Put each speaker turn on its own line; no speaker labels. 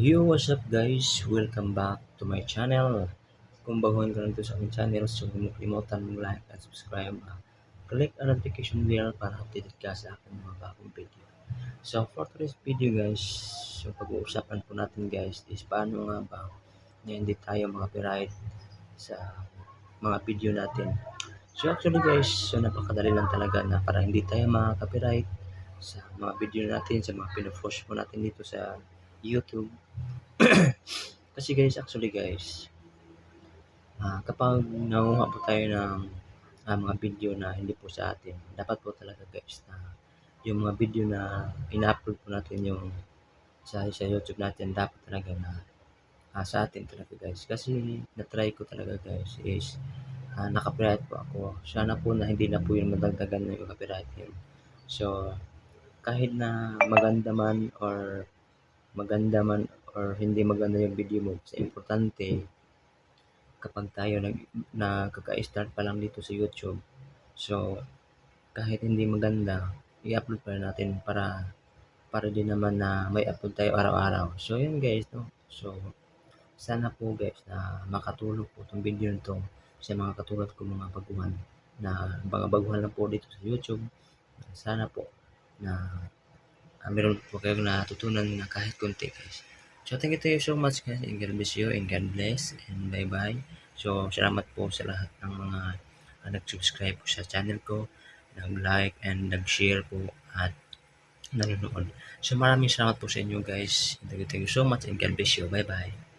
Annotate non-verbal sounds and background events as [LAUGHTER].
Yo, what's up guys? Welcome back to my channel. Kung baguhan ka lang ito sa aking channel, so huwag kalimutan mong like at subscribe. Uh, click ang notification bell para updated ka sa aking mga bagong video. So for today's video guys, so pag-uusapan po natin guys is paano nga ba na hindi tayo mga copyright sa mga video natin. So actually guys, so napakadali lang talaga na para hindi tayo mga copyright sa mga video natin, sa mga pinopost po natin dito sa YouTube. [CLEARS THROAT] Kasi guys, actually guys, ah, kapag nanguha po tayo ng ah, mga video na hindi po sa atin, dapat po talaga guys na yung mga video na ina-upload po natin yung sa, sa YouTube natin, dapat talaga na ah, sa atin talaga guys. Kasi na-try ko talaga guys is ah, naka-copyright po ako. Sana po na hindi na po yung madagdagan na yung copyright yun. So, kahit na maganda man or maganda man or hindi maganda yung video mo, sa importante kapag tayo nag nagkaka-start pa lang dito sa YouTube. So, kahit hindi maganda, i-upload pa natin para para din naman na may upload tayo araw-araw. So, yun guys, no? So, sana po guys na makatulong po itong video nito sa mga katulad ko mga baguhan na mga baguhan lang po dito sa YouTube. Sana po na uh, meron po kayong natutunan na kahit konti guys. So thank you to you so much guys and God bless you and God bless and bye bye. So salamat po sa lahat ng mga uh, nag-subscribe po sa channel ko, nag-like and nag-share po at nanonood. So maraming salamat po sa inyo guys. Thank you, thank you so much and God bless you. Bye bye.